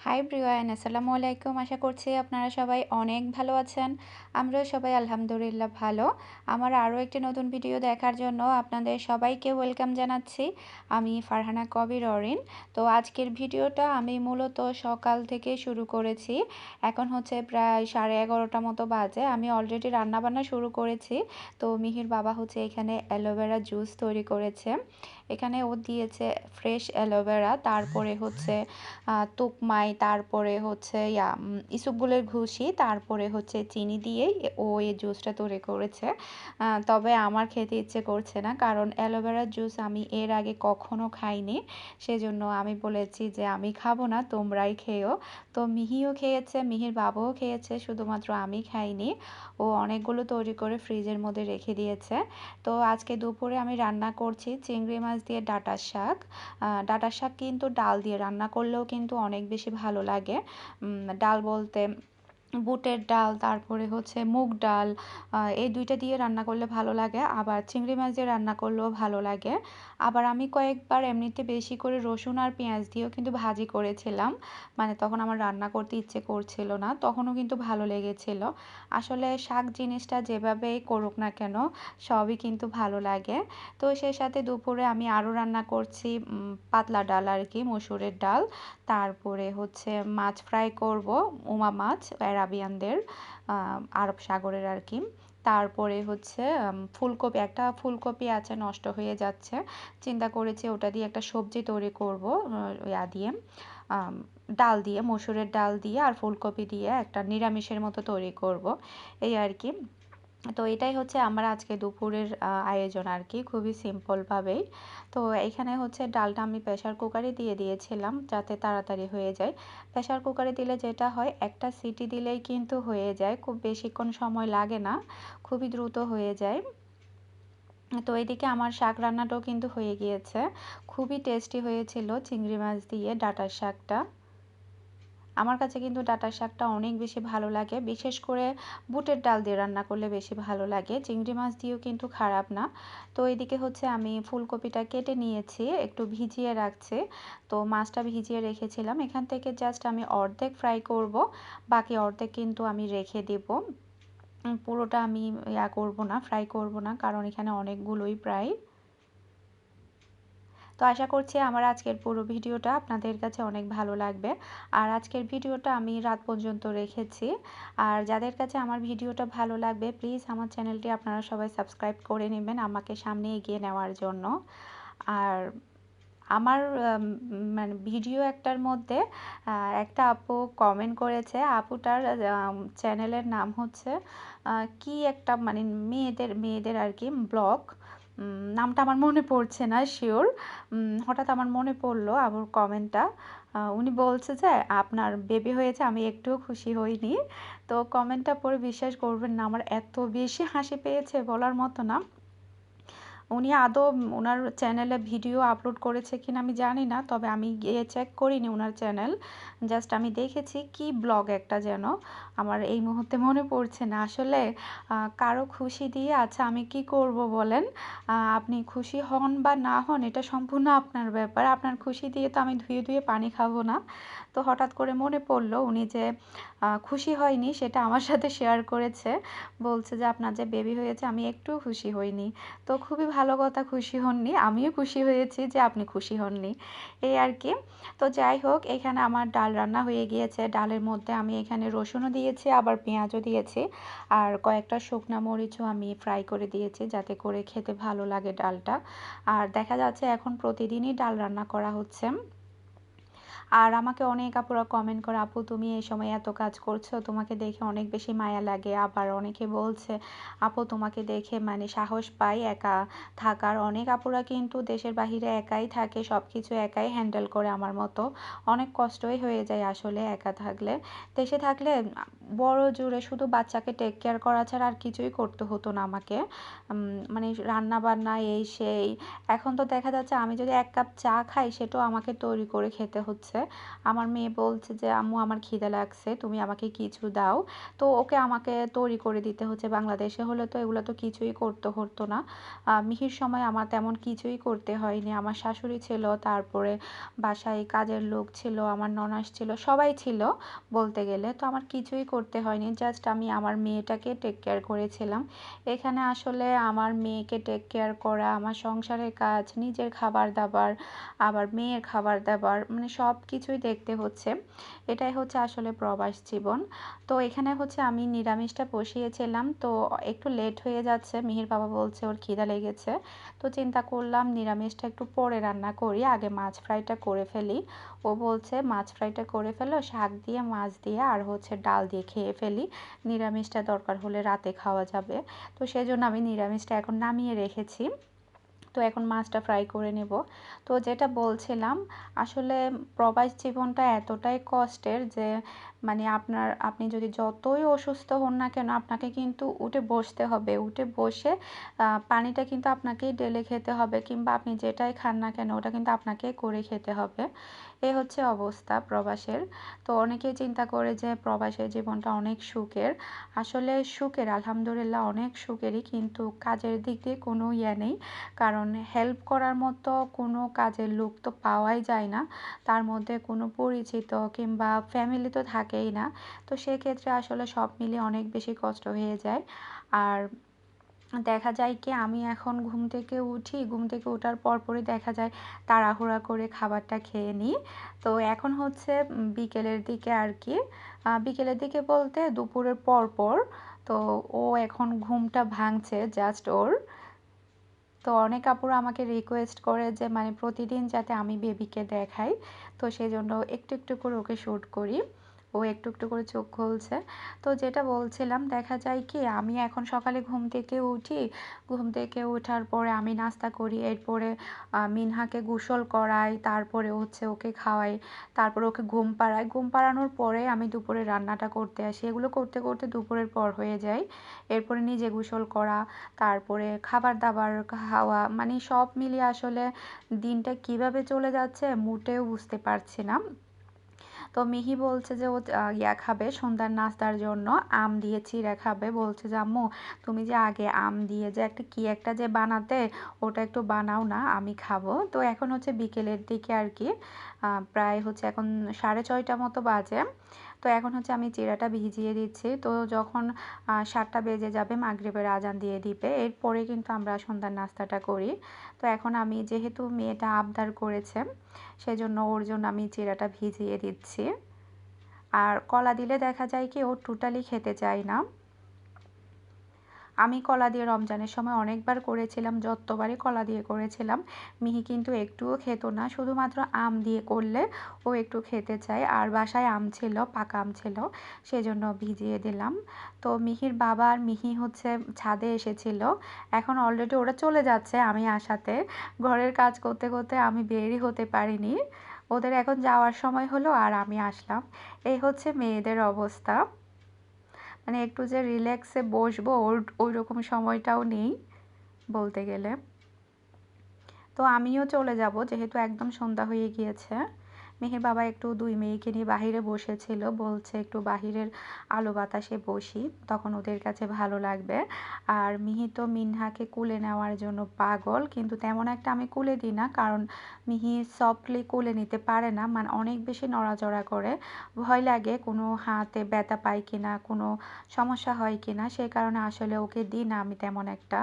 High Brian আসসালামু আলাইকুম আশা করছি আপনারা সবাই অনেক ভালো আছেন আমরাও সবাই আলহামদুলিল্লাহ ভালো আমার আরও একটি নতুন ভিডিও দেখার জন্য আপনাদের সবাইকে ওয়েলকাম জানাচ্ছি আমি ফারহানা কবির অরিন তো আজকের ভিডিওটা আমি মূলত সকাল থেকে শুরু করেছি এখন হচ্ছে প্রায় সাড়ে এগারোটা মতো বাজে আমি অলরেডি রান্নাবান্না শুরু করেছি তো মিহির বাবা হচ্ছে এখানে অ্যালোভেরা জুস তৈরি করেছে এখানে ও দিয়েছে ফ্রেশ অ্যালোভেরা, তারপরে হচ্ছে তুকমাই, তারপরে হচ্ছে, ইয়া ইসুবগুলের ঘুষি, তারপরে হচ্ছে চিনি দিয়েই ও এই জুসটা তৈরি করেছে। তবে আমার খেতে ইচ্ছে করছে না, কারণ অ্যালোভেরার জুস আমি এর আগে কখনো খাইনি। সেজন্য আমি বলেছি যে আমি খাব না, তোমরাই খেয়েও। তো মিহিও খেয়েছে, মিহির বাবাও খেয়েছে, শুধুমাত্র আমি খাইনি। ও অনেকগুলো তৈরি করে ফ্রিজের মধ্যে রেখে দিয়েছে। তো আজকে দুপুরে আমি রান্না করছি চিংড়ি মাছ দিয়ে ডাটা শাক। ডাটা শাক কিন্তু ডাল দিয়ে রান্না করলেও কিন্তু অনেক বেশি ভালো লাগে। ডাল বলতে বুটের ডাল, তারপরে হচ্ছে মুগ ডাল এই দুইটা দিয়ে রান্না করলে ভালো লাগে। আবার চিংড়ি মাছ দিয়ে রান্না করলেও ভালো লাগে। আবার আমি কয়েকবার এমনিতে বেশি করে রসুন আর পেঁয়াজ দিয়েও কিন্তু ভাজি করেছিলাম। মানে তখন আমার রান্না করতে ইচ্ছে করছিল না, তখনও কিন্তু ভালো লেগেছিল। আসলে শাক জিনিসটা যেভাবেই করুক না কেন, সবই কিন্তু ভালো লাগে। তো সেই সাথে দুপুরে আমি আরও রান্না করছি পাতলা ডাল আর কি, মসুরের ডাল। তারপরে হচ্ছে মাছ ফ্রাই করব, উমা মাছ অ্যারাবিয়ানদের আরব সাগরের আর কি তারপরে হচ্ছে ফুলকপি, একটা ফুলকপি আছে নষ্ট হয়ে যাচ্ছে। চিন্তা করেছি ওটা দিয়ে একটা সবজি তৈরি করব ইয়া দিয়ে ডাল দিয়ে, মসুরের ডাল দিয়ে আর ফুলকপি দিয়ে একটা নিরামিষের মতো তৈরি করব। এই আর কি তো এটাই হচ্ছে আমার আজকে দুপুরের আয়োজন আর কি, খুবই সিম্পলভাবেই তো এখানে হচ্ছে ডালটা আমি প্রেশার কুকারে দিয়ে দিয়েছিলাম যাতে তাড়াতাড়ি হয়ে যায়। প্রেশার কুকারে দিলে যেটা হয়, একটা সিটি দিলেই কিন্তু হয়ে যায়, খুব বেশিক্ষণ সময় লাগে না, খুবই দ্রুত হয়ে যায়। তো এদিকে আমার শাক রান্নাটাও কিন্তু হয়ে গিয়েছে, খুবই টেস্টি হয়েছিল চিংড়ি মাছ দিয়ে ডাটার শাকটা। আমার কাছে কিন্তু ডাঁটা শাকটা অনেক বেশি ভালো লাগে। বিশেষ করে বুটের ডাল দিয়ে রান্না করলে বেশি ভালো লাগে। চিংড়ি মাছ দিয়েও কিন্তু খারাপ না। তো এদিকে হচ্ছে আমি ফুলকপিটা কেটে নিয়েছি, একটু ভিজিয়ে রাখছি। তো মাছটা ভিজিয়ে রেখেছিলাম। এখান থেকে জাস্ট আমি অর্ধেক ফ্রাই করব, বাকি অর্ধেক কিন্তু আমি রেখে দেব। পুরোটা আমি ইয়া করব না ফ্রাই করব না, কারণ এখানে অনেকগুলোই প্রায়। তো আশা করছি আমার আজকের পুরো ভিডিওটা আপনাদের কাছে অনেক ভালো লাগবে। আর আজকের ভিডিওটা আমি রাত পর্যন্ত রেখেছি। আর যাদের কাছে আমার ভিডিওটা ভালো লাগবে প্লিজ আমার চ্যানেলটি আপনারা সবাই সাবস্ক্রাইব করে নেবেন আমাকে সামনে এগিয়ে নেওয়ার জন্য। আর আমার মানে ভিডিও একটার মধ্যে একটা আপু কমেন্ট করেছে, আপুটার চ্যানেলের নাম হচ্ছে কি একটা মানে মেয়েদের মেয়েদের আর কি, ব্লগ। নামটা আমার মনে পড়ছে না শিওর হঠাৎ আমার মনে পড়ল আবুর কমেন্টটা উনি বলছে যে, আপনার বেবি হয়েছে, আমি একটুও খুশি হইনি। তো কমেন্টটা পড়ে বিশ্বাস করবেন না, আমার এত বেশি হাসি পেয়েছে বলার মতো না। উনি আদৌ ওনার চ্যানেলে ভিডিও আপলোড করেছে কিনা আমি জানি না, তবে আমি গিয়ে চেক করিনি ওনার চ্যানেল জাস্ট আমি দেখেছি কি ব্লগ একটা যেন। আমার এই মুহূর্তে মনে পড়ছে না। আসলে কারও খুশি দিয়ে আচ্ছা আমি কি করব বলেন? আপনি খুশি হন বা না হন এটা সম্পূর্ণ আপনার ব্যাপার। আপনার খুশি দিয়ে তো আমি ধুয়ে ধুয়ে পানি খাব না। তো হঠাৎ করে মনে পড়ল উনি যে খুশি হয়নি সেটা আমার সাথে শেয়ার করেছে। বলছে যে, আপনার যে বেবি হয়েছে আমি একটু খুশি হইনি। তো খুবই ভালো কথা খুশি হননি, আমিও খুশি হয়েছি যে আপনি খুশি হননি, এই আর কি। তো যাই হোক, এখানে আমার ডাল রান্না হয়ে গিয়েছে, ডালের মধ্যে আমি এখানে রসুনও দিয়েছি, আবার পেঁয়াজও দিয়েছি, আর কয়েকটা শুকনো মরিচও আমি ফ্রাই করে দিয়েছি যাতে করে খেতে ভালো লাগে ডালটা। আর দেখা যাচ্ছে এখন প্রতিদিনই ডাল রান্না করা হচ্ছে। আর আমাকে অনেক আপুরা কমেন্ট করে, আপু, তুমি এই সময় এত কাজ করছ, তোমাকে দেখে অনেক বেশি মায়া লাগে। আবার অনেকে বলছে, আপু, তোমাকে দেখে মানে সাহস পাই একা থাকার। অনেক আপুরা কিন্তু দেশের বাহিরে একাই থাকে সব কিছু একাই হ্যান্ডেল করে আমার মতো। অনেক কষ্টই হয়ে যায় আসলে একা থাকলে। দেশে থাকলে বড় জুড়ে শুধু বাচ্চাকে টেক কেয়ার করা ছাড়া আর কিছুই করতে হতো না আমাকে। মানে রান্না বান্না এই সেই। এখন তো দেখা যাচ্ছে আমি যদি এক কাপ চা খাই, সেটাও আমাকে তৈরি করে খেতে হচ্ছে। আমার মেয়ে বলছে যে, আম্মু, আমার খিদে লাগছে, তুমি আমাকে কিছু দাও। তো ওকে আমাকে তৈরি করে দিতে হচ্ছে। বাংলাদেশে হলে তো এগুলো তো কিছুই করতে হতো না। মিহির সময় আমার তেমন কিছুই করতে হয়নি। আমার শাশুড়ি ছিল, তারপরে বাসায় কাজের লোক ছিল, আমার ননাস ছিল, সবাই ছিল বলতে গেলে। তো আমার কিছুই করতে হয়নি। জাস্ট আমি আমার মেয়েটাকে টেক কেয়ার করেছিলাম। এখানে আসলে আমার মেয়েকে টেক কেয়ার করা, আমার সংসারের কাজ, নিজের খাবার দাবার, আবার মেয়ের খাবার দাবার মানে সব কিছুই দেখতে হচ্ছে। এটাই হচ্ছে আসলে প্রবাস জীবন। তো এখানে হচ্ছে আমি নিরামিষটা বসিয়েছিলাম। তো একটু লেট হয়ে যাচ্ছে। মিহির বাবা বলছে ওর খিদা লেগেছে। তো চিন্তা করলাম নিরামিষটা একটু পরে রান্না করি। আগে মাছ ফ্রাইটা করে ফেলি। ও বলছে, মাছ ফ্রাইটা করে ফেলো, শাক দিয়ে, মাছ দিয়ে, আর হচ্ছে ডাল দিয়ে খেয়ে ফেলি। নিরামিষটা দরকার হলে রাতে খাওয়া যাবে। তো সেই জন্য আমি নিরামিষটা এখন নামিয়ে রেখেছি। তো এখন মাছটা ফ্রাই করে নেব। তো যেটা বলছিলাম, আসলে প্রবাস জীবনটা এতটাই কষ্টের যে মানে আপনার, আপনি যদি যতই অসুস্থ হন না কেন, আপনাকে কিন্তু উঠে বসতে হবে। উঠে বসে পানিটা কিন্তু আপনাকেই ডেলে খেতে হবে কিংবা আপনি যেটাই খান না কেন, ওটা কিন্তু আপনাকে করে খেতে হবে। এ হচ্ছে অবস্থা প্রবাসের। তো অনেকেই চিন্তা করে যে প্রবাসের জীবনটা অনেক সুখের। আসলে সুখের, আলহামদুলিল্লাহ অনেক সুখেরই কিন্তু কাজের দিক দিয়ে কোনো ইয়ে নেই। কারণ হেল্প করার মতো কোনো কাজের লোক তো পাওয়াই যায় না। তার মধ্যে কোনো পরিচিত কিংবা ফ্যামিলি তো থাকেই না। তো সেক্ষেত্রে আসলে সব মিলিয়ে অনেক বেশি কষ্ট হয়ে যায়। আর দেখা যায় কি, আমি এখন ঘুম থেকে উঠি, ঘুম থেকে ওঠার পরপরই দেখা যায় তাড়াহুড়া করে খাবারটা খেয়ে নিই। তো এখন হচ্ছে বিকেলের দিকে আর কি বিকেলের দিকে বলতে দুপুরের পর পর তো ও এখন ঘুমটা ভাঙছে জাস্ট ওর। তো অনেক আপুরা আমাকে রিকোয়েস্ট করে যে মানে প্রতিদিন যাতে আমি বেবিকে দেখাই, তো সেই জন্য একটু একটু করে ওকে শ্যুট করি। ও একটু একটু করে চোখ খুলছে। তো যেটা বলছিলাম, দেখা যায় কি, আমি এখন সকালে ঘুম থেকে উঠি। ঘুম থেকে ওঠার পরে আমি নাস্তা করি, এরপরে মিনহাকে গোসল করাই, তারপরে হচ্ছে ওকে খাওয়াই, তারপরে ওকে ঘুম পাড়াই। ঘুম পাড়ানোর পরে আমি দুপুরে রান্নাটা করতে আসি। এগুলো করতে করতে দুপুরের পর হয়ে যায়। এরপরে নিজে গোসল করা, তারপরে খাবার দাবার খাওয়া মানে সব মিলিয়ে আসলে দিনটা কীভাবে চলে যাচ্ছে, মোটেও বুঝতে পারছি না। তো মিহি বলছে যে ও ইয়া খাবে সন্ধ্যার নাস্তার জন্য। আম দিয়ে চিড়া খাবে। বলছে যে, আম্মু, তুমি যে আগে আম দিয়ে যে একটা কি একটা যে বানাতে, ওটা একটু বানাও না, আমি খাব। তো এখন হচ্ছে বিকেলের দিকে আর কি প্রায় হচ্ছে এখন সাড়ে ছয়টা মতো বাজে। তো এখন হচ্ছে আমি চিরাটা ভিজিয়ে দিচ্ছি। তো যখন সাতটা বেজে যাবে মাগরীবের আজান দিয়ে দিবে, এরপরে কিন্তু আমরা সন্ধ্যার নাস্তাটা করি। তো এখন আমি যেহেতু মেয়েটা আবদার করেছে, সেজন্য ওর জন্য আমি চিরাটা ভিজিয়ে দিচ্ছি। আর কলা দিলে দেখা যায় কি ও টোটালি খেতে চায় না। আমি কলা দিয়ে রমজানের সময় অনেকবার করেছিলাম, যতবারই কলা দিয়ে করেছিলাম। মিহি কিন্তু একটুও খেত না, শুধুমাত্র আম দিয়ে করলে ও একটু খেতে চায়। আর বাসায় আম ছিল, পাকা আম ছিল, সেজন্য ভিজিয়ে দিলাম। তো মিহির বাবা আর মিহি হচ্ছে ছাদে এসেছিল। এখন অলরেডি ওরা চলে যাচ্ছে আমি আসাতে। ঘরের কাজ করতে করতে আমি বেরই হতে পারিনি। ওদের এখন যাওয়ার সময় হলো আর আমি আসলাম। এই হচ্ছে মেয়েদের অবস্থা। মানে একটু যে রিল্যাক্সে বসবো, ওর ওই রকম সময়টাও নেই বলতে গেলে। তো আমিও চলে যাব, যেহেতু একদম সন্ধ্যা হয়ে গিয়েছে। মেহের বাবা একটু দুই মেয়েকে নিয়ে বাহিরে বসেছিল, বলছে একটু বাহিরের আলো বাতাসে বসি, তখন ওদের কাছে ভালো লাগবে। আর মিহি তো মিনহাকে কুলে নেওয়ার জন্য পাগল, কিন্তু তেমন একটা আমি কুলে দিই না, কারণ মিহি সফটলি কুলে নিতে পারে না মানে অনেক বেশি নড়াচড়া করে। ভয় লাগে কোনো হাতে ব্যথা পায় কিনা, কোনো সমস্যা হয় কিনা সেই কারণে আসলে ওকে দিই না আমি তেমন একটা।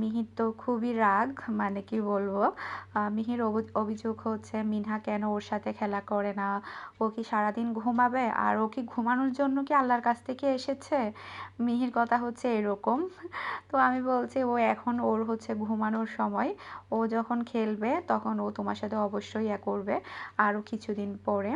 মিহির তো খুবই রাগ মানে কি বলব? মিহির অভিযোগ হচ্ছে, মিনহা কেন ওর সাথে খেলা করে না? ও কি সারাদিন ঘুমাবে? আর ও কি ঘুমানোর জন্য কি আল্লাহর কাছ থেকে এসেছে? মিহির কথা হচ্ছে এরকম। তো আমি বলছি, ও এখন ওর হচ্ছে ঘুমানোর সময়। ও যখন খেলবে, তখন ও তোমার সাথে অবশ্যই ইয়া করবে আরও কিছুদিন পরে।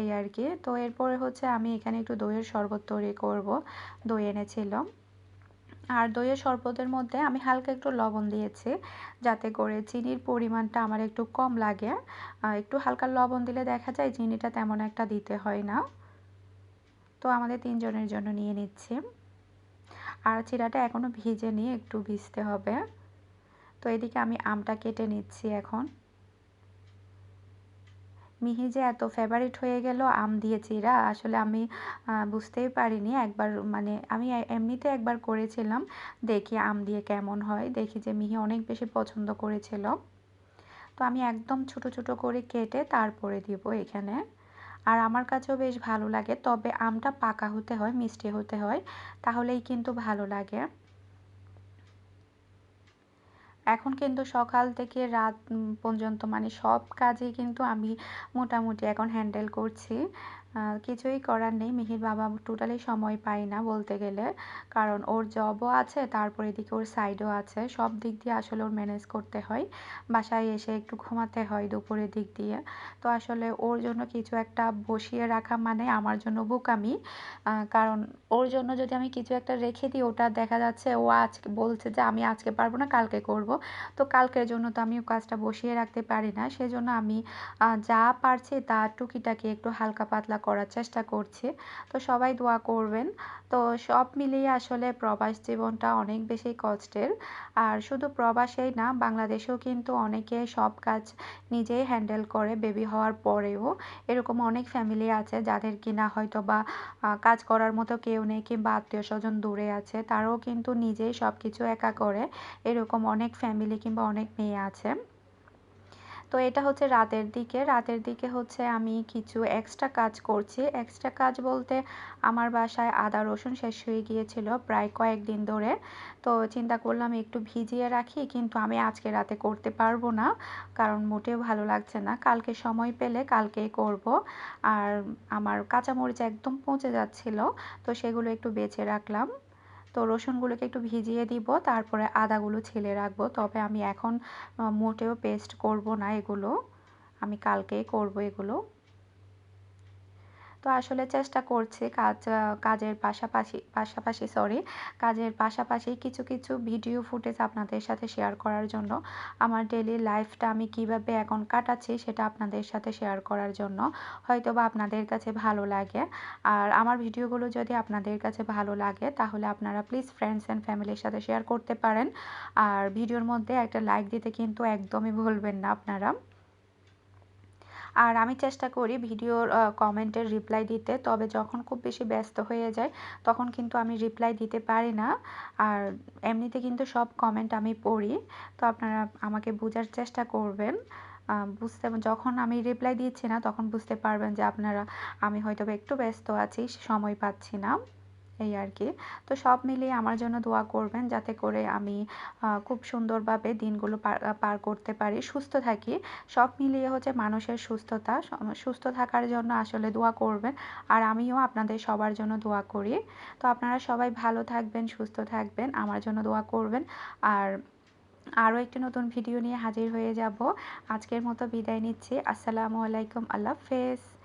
এই আর কি। তো এরপরে হচ্ছে আমি এখানে একটু দইয়ের শরবত তৈরি করব। দই এনেছিলাম আর দইয়ের শরবতের মধ্যে আমি হালকা একটু লবণ দিয়েছি, যাতে করে চিনির পরিমাণটা আমার একটু কম লাগে। একটু হালকা লবণ দিলে দেখা যায় চিনিটা তেমন একটা দিতে হয় না। তো আমাদের তিনজনের জন্য নিয়ে নিচ্ছি। আর চিরাটা এখনও ভিজে নিয়ে একটু ভিজতে হবে। তো এদিকে আমি আমটা কেটে নিচ্ছি এখন। মিহি যে এত ফেভারিট হয়ে গেল, আম দিয়ে চিরা আসলে আমি বুঝতেই পারিনি। একবার মানে আমি এমনিতে একবার করেছিলাম, দেখি আম দিয়ে কেমন হয়। দেখি যে মিহি অনেক বেশি পছন্দ করেছিল। তো আমি একদম ছোট ছোট করে কেটে তারপরে দিব এখানে। আর আমার কাছেও বেশ ভালো লাগে, তবে আমটা পাকা হতে হয়, মিষ্টি হতে হয়, তাহলেই কিন্তু ভালো লাগে। এখন কিন্তু সকাল থেকে রাত পর্যন্ত মানে সব কাজেই কিন্তু আমি মোটামুটি এখন হ্যান্ডেল করছি। কিছুই করার নেই। মিহির বাবা টোটালি সময় পায় না বলতে গেলে। কারণ ওর জবও আছে, তারপর এদিকে ওর সাইডও আছে। সব দিক দিয়ে আসলে ওর ম্যানেজ করতে হয়। বাসায় এসে একটু ঘুমাতে হয় দুপুরের দিক দিয়ে। তো আসলে ওর জন্য কিছু একটা বসিয়ে রাখা মানে আমার জন্য বোকামি। কারণ ওর জন্য যদি আমি কিছু একটা রেখে দিই, ওটা দেখা যাচ্ছে ও আজকে বলছে যে, আমি আজকে পারব না, কালকে করব। তো কালকের জন্য তো আমি কাজটা বসিয়ে রাখতে পারি না। সেজন্য আমি যা পারছি তা টুকিটাকি একটু হালকা পাতলা করার চেষ্টা করছি। তো সবাই দোয়া করবেন। তো সব মিলিয়ে আসলে প্রবাস জীবনটা অনেক বেশি কষ্টের। আর শুধু প্রবাসেই না, বাংলাদেশেও কিন্তু অনেকে সব কাজ নিজেই হ্যান্ডেল করে বেবি হওয়ার পরেও। এরকম অনেক ফ্যামিলি আছে যাদের কিনা হয়তো বা কাজ করার মতো কেউ নেই কিংবা আত্মীয় স্বজন দূরে আছে, তারাও কিন্তু নিজেই সব কিছু একা করে। এরকম অনেক ফ্যামিলি কিংবা অনেক মেয়ে আছে। তো এটা হচ্ছে রাতের দিকে। রাতের দিকে হচ্ছে আমি কিছু এক্সট্রা কাজ করছি। এক্সট্রা কাজ বলতে আমার বাসায় আদা রসুন শেষ হয়ে গিয়েছিল প্রায় কয়েকদিন ধরে। তো চিন্তা করলাম একটু ভিজিয়ে রাখি, কিন্তু আমি আজকে রাতে করতে পারব না, কারণ মোটেও ভালো লাগছে না। কালকে সময় পেলে কালকেই করব। আর আমার কাঁচামরিচ একদম পচে যাচ্ছিল, তো সেগুলো একটু বেছে রাখলাম। তো রসুনগুলোকে একটু ভিজিয়ে দিব, তারপরে আদাগুলো ছেলে রাখব। তবে আমি এখন মোটেও পেস্ট করব না এগুলো। আমি কালকেই করব এগুলো। তো আসলে চেষ্টা করছি কাজ কাজের পাশাপাশি পাশাপাশি সরি কাজের পাশাপাশি কিছু কিছু ভিডিও ফুটেজ আপনাদের সাথে শেয়ার করার জন্য। আমার ডেলি লাইফটা আমি কীভাবে এখন কাটাচ্ছি সেটা আপনাদের সাথে শেয়ার করার জন্য। হয়তো বা আপনাদের কাছে ভালো লাগে। আর আমার ভিডিওগুলো যদি আপনাদের কাছে ভালো লাগে, তাহলে আপনারা প্লিজ ফ্রেন্ডস অ্যান্ড ফ্যামিলির সাথে শেয়ার করতে পারেন। আর ভিডিওর মধ্যে একটা লাইক দিতে কিন্তু একদমই ভুলবেন না আপনারা। আর আমি চেষ্টা করি ভিডিওর কমেন্টের রিপ্লাই দিতে, তবে যখন খুব বেশি ব্যস্ত হয়ে যায়, তখন কিন্তু আমি রিপ্লাই দিতে পারি না। আর এমনিতে কিন্তু সব কমেন্ট আমি পড়ি, তো আপনারা আমাকে বোঝার চেষ্টা করবেন। বুঝতে, যখন আমি রিপ্লাই দিচ্ছি না, তখন বুঝতে পারবেন যে আপনারা, আমি হয়তো একটু ব্যস্ত আছি, সময় পাচ্ছি না। এই আর কি। তো সব মিলিয়ে আমার জন্য দোয়া করবেন যাতে করে আমি খুব সুন্দরভাবে দিনগুলো পার করতে পারি, সুস্থ থাকি। সব মিলিয়ে হচ্ছে মানুষের সুস্থতা সুস্থ থাকার জন্য আসলে দোয়া করবেন। আর আমিও আপনাদের সবার জন্য দোয়া করি। তো আপনারা সবাই ভালো থাকবেন, সুস্থ থাকবেন, আমার জন্য দোয়া করবেন। আর আরও একটি নতুন ভিডিও নিয়ে হাজির হয়ে যাব। আজকের মতো বিদায় নিচ্ছি। আসসালামু আলাইকুম, আল্লাহ হাফেজ।